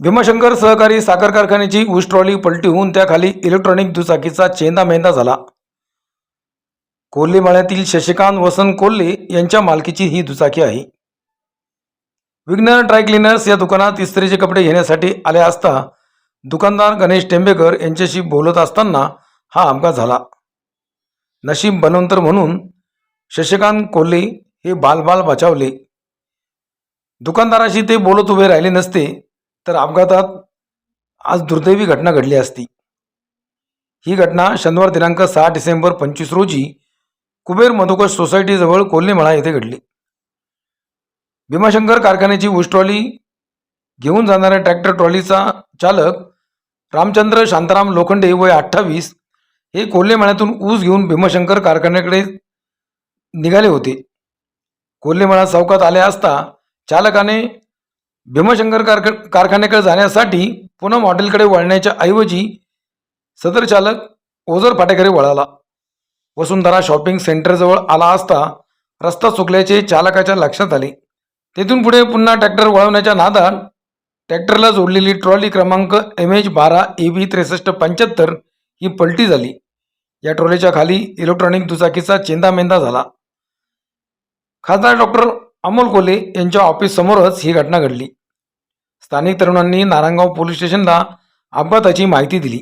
भीमाशंकर सहकारी साखर कारखान्याची ऊस ट्रॉली पलटी होऊन त्याखाली इलेक्ट्रॉनिक दुचाकीचा चेंदा मेंदा झाला. कोल्हेमाळ्यातील शशिकांत वसंत कोल्हे यांच्या मालकीची ही दुचाकी आहे. विज्ञान ड्राय क्लिनर्स या दुकानात इस्त्रीचे कपडे घेण्यासाठी आले असता दुकानदार गणेश टेंबेकर यांच्याशी बोलत असताना हा अपघात झाला. नशीब बनवंतर म्हणून शशिकांत कोल्हे हे बालबाल बचावले. दुकानदाराशी ते बोलत उभे राहिले नसते तर अपघातात आज दुर्दैवी घटना घडली असती. ही घटना शनिवार दिनांक सहा डिसेंबर पंचवीस रोजी कुबेर मधुकर सोसायटीजवळ कोल्हेमळा येथे घडली. भीमाशंकर कारखान्याची ऊस ट्रॉली घेऊन जाणाऱ्या ट्रॅक्टर ट्रॉलीचा चालक रामचंद्र शांताराम लोखंडे वय अठ्ठावीस हे कोल्हेमळ्यातून ऊस घेऊन भीमाशंकर कारखान्याकडे निघाले होते. कोल्हेमळा चौकात आले असता चालकाने भीमाशंकर कारख कारखान्याकडे जाण्यासाठी पूनम हॉटेलकडे वळण्याच्या ऐवजी सदर चालक ओझर फाट्याकडे वळाला. वसुंधरा शॉपिंग सेंटरजवळ आला असता रस्ता चुकल्याचे चालकाच्या लक्षात आले. तेथून पुढे पुन्हा ट्रॅक्टर वळवण्याच्या नादात ट्रॅक्टरला जोडलेली ट्रॉली क्रमांक एम एच बारा ए बी त्रेसष्ट पंच्याहत्तर ही पलटी झाली. या ट्रॉलीच्या खाली इलेक्ट्रॉनिक दुचाकीचा चेंदामेंदा झाला. खासदार डॉक्टर अमोल कोले यांच्या ऑफिस समोरच ही घटना घडली. स्थानिक तरुणांनी नारायणगाव पोलीस स्टेशनला अपघाताची माहिती दिली.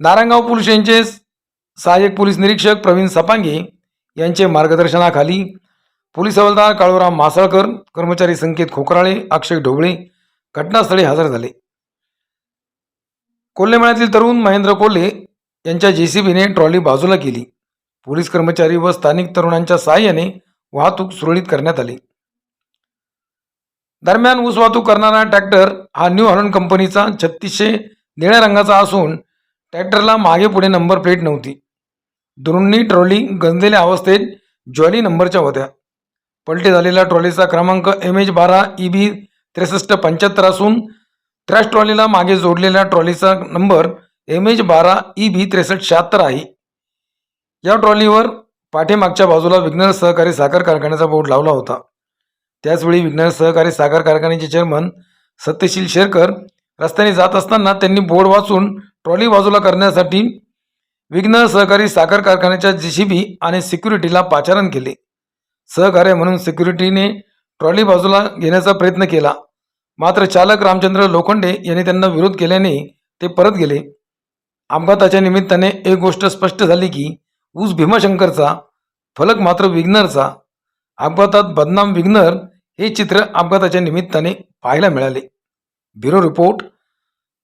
नारायणगाव पोलीस स्टेशनचे सहाय्यक पोलीस निरीक्षक प्रवीण सपांगे यांचे मार्गदर्शनाखाली पोलीस हवालदार काळूराम मासळकर कर्मचारी संकेत खोकराळे अक्षय ढोबळे घटनास्थळी हजर झाले. कोल्हेमळ्यातील तरुण महेंद्र कोल्हे यांच्या जेसीबीने ट्रॉली बाजूला केली. पोलीस कर्मचारी व स्थानिक तरुणांच्या सहाय्याने वाहतूक सुरळीत करण्यात आली. दरम्यान ऊस वाहतूक करणारा ट्रॅक्टर हा न्यू हॉलंड कंपनीचा छत्तीसशे निळ्या रंगाचा असून ट्रॅक्टरला मागे पुढे नंबर प्लेट नव्हती. दुरुंनी ट्रॉली गंजलेल्या अवस्थेत ज्वाली नंबरच्या होत्या. पलटी झालेल्या ट्रॉलीचा क्रमांक एम एच बारा ई बी त्रेसष्ट पंच्याहत्तर असून क्रॅश ट्रॉलीला मागे जोडलेल्या ट्रॉलीचा नंबर एम एच बारा ई बी त्रेसष्ट शहात्तर आहे. या ट्रॉलीवर पाठीमागच्या बाजूला विघ्नर सहकारी साखर कारखान्याचा बोर्ड लावला होता. त्याचवेळी विज्ञान सहकारी साखर कारखान्याचे चेअरमन सत्यशील शेरकर रस्त्याने जात असताना त्यांनी बोर्ड वाचून ट्रॉली बाजूला करण्यासाठी विघ्न सहकारी साखर कारखान्याच्या जीसीबी आणि सिक्युरिटीला पाचारण केले. सहकार्य म्हणून सिक्युरिटीने ट्रॉली बाजूला घेण्याचा प्रयत्न केला. मात्र चालक रामचंद्र लोखंडे यांनी त्यांना विरोध केल्याने ते परत गेले. अपघाताच्या निमित्ताने एक गोष्ट स्पष्ट झाली की ऊस भीमाशंकरचा फलक मात्र विग्नरचा अपघातात बदनाम विग्नर हे चित्र अपघाताच्या निमित्ताने पाहायला मिळाले. Bureau report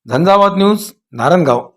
Zanzavat news Narayangaon.